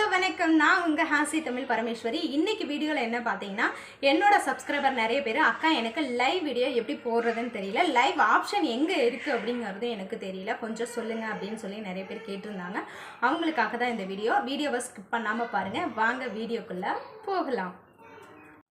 Hello வணக்கம். நான் உங்கள் ஹாசி தமிழ் பரமேஸ்வரி. இன்னைக்கு வீடியோவில் என்ன பார்த்தீங்கன்னா என்னோட சப்ஸ்கிரைபர் நிறைய பேர் அக்கா எனக்கு லைவ் வீடியோ எப்படி போடுறதுன்னு தெரியல. லைவ் ஆப்ஷன் எங்கே இருக்குது அப்படிங்கிறது எனக்கு தெரியல. கொஞ்சம் சொல்லுங்கள் அப்படின்னு சொல்லி நிறைய பேர் கேட்டிருந்தாங்க. அவங்களுக்காக தான் இந்த வீடியோ வீடியோவை ஸ்கிப் பண்ணாமல் பாருங்கள் வாங்க வீடியோக்குள்ளே போகலாம்.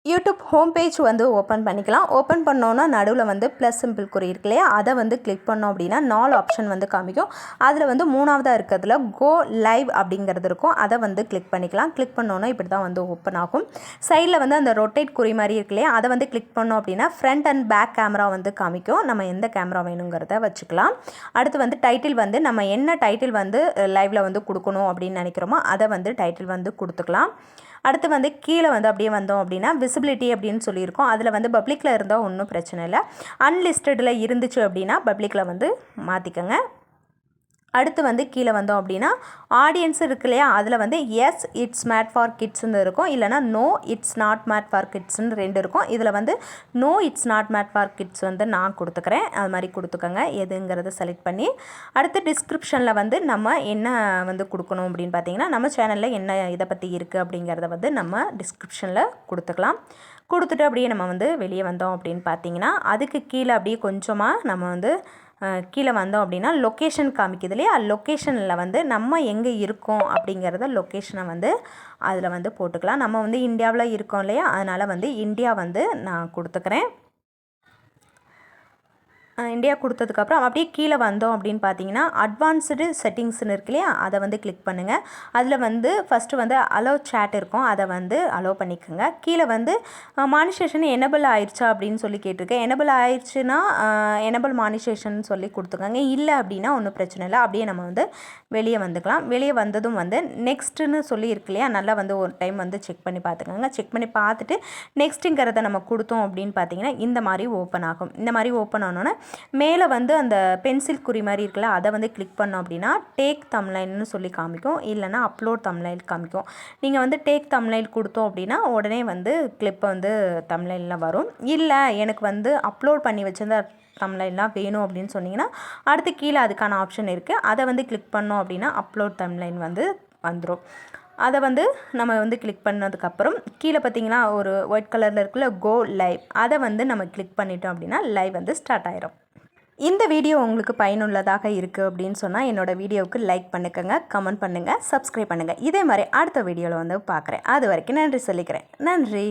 யூடியூப் ஹோம் பேஜ் வந்து ஓப்பன் பண்ணிக்கலாம். ஓப்பன் பண்ணோன்னா நடுவில் வந்து ப்ளஸ் சிம்பிள் குறி இருக்கு இல்லையா? அதை வந்து கிளிக் பண்ணோம் அப்படின்னா நாலு ஆப்ஷன் வந்து காமிக்கும். அதில் வந்து மூணாவதாக இருக்கிறதுல கோ லைவ் அப்படிங்கிறது இருக்கும். அதை வந்து கிளிக் பண்ணிக்கலாம். கிளிக் பண்ணோன்னா இப்படி தான் வந்து ஓப்பன் ஆகும். சைடில் வந்து அந்த ரொட்டேட் குறி மாதிரி இருக்கு இல்லையா? அதை வந்து கிளிக் பண்ணோம் அப்படின்னா ஃப்ரண்ட் அண்ட் பேக் கேமரா வந்து காமிக்கும். நம்ம எந்த கேமரா வேணுங்கிறத வச்சுக்கலாம். அடுத்து வந்து டைட்டில் வந்து நம்ம என்ன டைட்டில் வந்து லைவில் வந்து கொடுக்கணும் அப்படின்னு நினைக்கிறோமோ அதை வந்து டைட்டில் வந்து கொடுத்துக்கலாம். அடுத்து வந்து கீழே வந்து அப்படியே வந்தோம் அப்படின்னா விசிபிலிட்டி அப்படின்னு சொல்லியிருக்கோம். அதில் வந்து பப்ளிக்கில் இருந்தால் ஒன்றும் பிரச்சனை இல்லை. அன்லிஸ்டடில் இருந்துச்சு அப்படின்னா பப்ளிக்கில் வந்து மாற்றிக்கோங்க அடுத்து வந்து கீழே வந்தோம் அப்படின்னா ஆடியன்ஸ் இருக்கு இல்லையா? அதில் வந்து எஸ் இட்ஸ் மேட் ஃபார் கிட்ஸ்ன்னு இருக்கும். இல்லைனா no it's not made for கிட்ஸ்னு ரெண்டு இருக்கும். இதில் வந்து no it's not made for kids வந்து நான் கொடுத்துக்கிறேன். அது மாதிரி கொடுத்துக்கோங்க. எதுங்கிறத செலக்ட் பண்ணி அடுத்து டிஸ்கிரிப்ஷனில் வந்து நம்ம என்ன வந்து கொடுக்கணும் அப்படின்னு பார்த்தீங்கன்னா நம்ம சேனலில் என்ன இதை பற்றி இருக்குது அப்படிங்கிறத வந்து நம்ம டிஸ்கிரிப்ஷனில் கொடுத்துக்கலாம். கொடுத்துட்டு அப்படியே நம்ம வந்து வெளியே வந்தோம் அப்படின்னு பார்த்தீங்கன்னா அதுக்கு கீழே அப்படியே கொஞ்சமாக நம்ம வந்து கீழே வந்தோம் அப்படின்னா லொக்கேஷன் காமிக்குது இல்லையா? லொக்கேஷனில் வந்து நம்ம எங்கே இருக்கோம் அப்படிங்கிறத லொக்கேஷனை வந்து அதில் வந்து போட்டுக்கலாம். நம்ம வந்து இந்தியாவில் இருக்கோம் இல்லையா? அதனால் வந்து இந்தியா வந்து நான் கொடுத்துக்கிறேன். இண்டியா இந்தியா கொடுத்ததுக்கப்புறம் அப்படியே கீழே வந்தோம் அப்படின்னு பார்த்தீங்கன்னா அட்வான்ஸ்டு செட்டிங்ஸ்னு இருக்கு இல்லையா? அதை வந்து கிளிக் பண்ணுங்கள் அதில் வந்து ஃபஸ்ட்டு வந்து அலோ சேட் இருக்கும். அதை வந்து அலோ பண்ணிக்கோங்க. கீழே வந்து மானிஸ்டேஷன் எனபிள் ஆயிடுச்சா அப்படின்னு சொல்லி கேட்டிருக்கேன். எனபிள் ஆயிடுச்சுன்னா எனபிள் மானிஸ்டேஷன் சொல்லி கொடுத்துக்கோங்க. இல்லை அப்படின்னா ஒன்றும் பிரச்சனை இல்லை. அப்படியே நம்ம வந்து வெளியே வந்துக்கலாம். வெளியே வந்ததும் வந்து நெக்ஸ்ட்டுன்னு சொல்லி இருக்கு இல்லையா? நல்லா வந்து ஒரு டைம் வந்து செக் பண்ணி பார்த்துக்கோங்க. செக் பண்ணி பார்த்துட்டு நெக்ஸ்ட்டுங்கிறத நம்ம கொடுத்தோம் அப்படின்னு பார்த்தீங்கன்னா இந்த மாதிரி ஓப்பன் ஆகும். இந்த மாதிரி ஓப்பன் ஆனோன்னே மேலே வந்து அந்த பென்சில் குறி மாதிரி இருக்குல்ல அதை வந்து கிளிக் பண்ணோம் அப்படின்னா டேக் தம்லைன்னு சொல்லி காமிக்கும். இல்லைனா அப்லோட் தம்லைல் காமிக்கும். நீங்கள் வந்து டேக் தம்லைல் கொடுத்தோம் அப்படின்னா உடனே வந்து கிளிப்பை வந்து தம்லைனில் வரும். இல்லை எனக்கு வந்து அப்லோட் பண்ணி வச்சிருந்த தம்லைன்லாம் வேணும் அப்படின்னு சொன்னீங்கன்னா அடுத்து கீழே அதுக்கான ஆப்ஷன் இருக்குது அதை வந்து கிளிக் பண்ணோம் அப்படின்னா அப்லோட் தம்லைன் வந்து வந்துடும் அதை வந்து நம்ம வந்து கிளிக் பண்ணதுக்கப்புறம் கீழே பார்த்தீங்கன்னா ஒரு ஒயிட் கலரில் இருக்குல்ல கோ லைவ் அதை வந்து நம்ம கிளிக் பண்ணிட்டோம் அப்படின்னா லைவ் வந்து ஸ்டார்ட் ஆயிரும். இந்த வீடியோ உங்களுக்கு பயனுள்ளதாக இருக்குது அப்படின்னு சொன்னால் என்னோடய வீடியோவுக்கு லைக் பண்ணுக்கங்க கமெண்ட் பண்ணுங்கள் சப்ஸ்கிரைப் பண்ணுங்கள் இதே மாதிரி அடுத்த வீடியோவில் வந்து பார்க்குறேன். அது வரைக்கும் நன்றி சொல்லிக்கிறேன். நன்றி.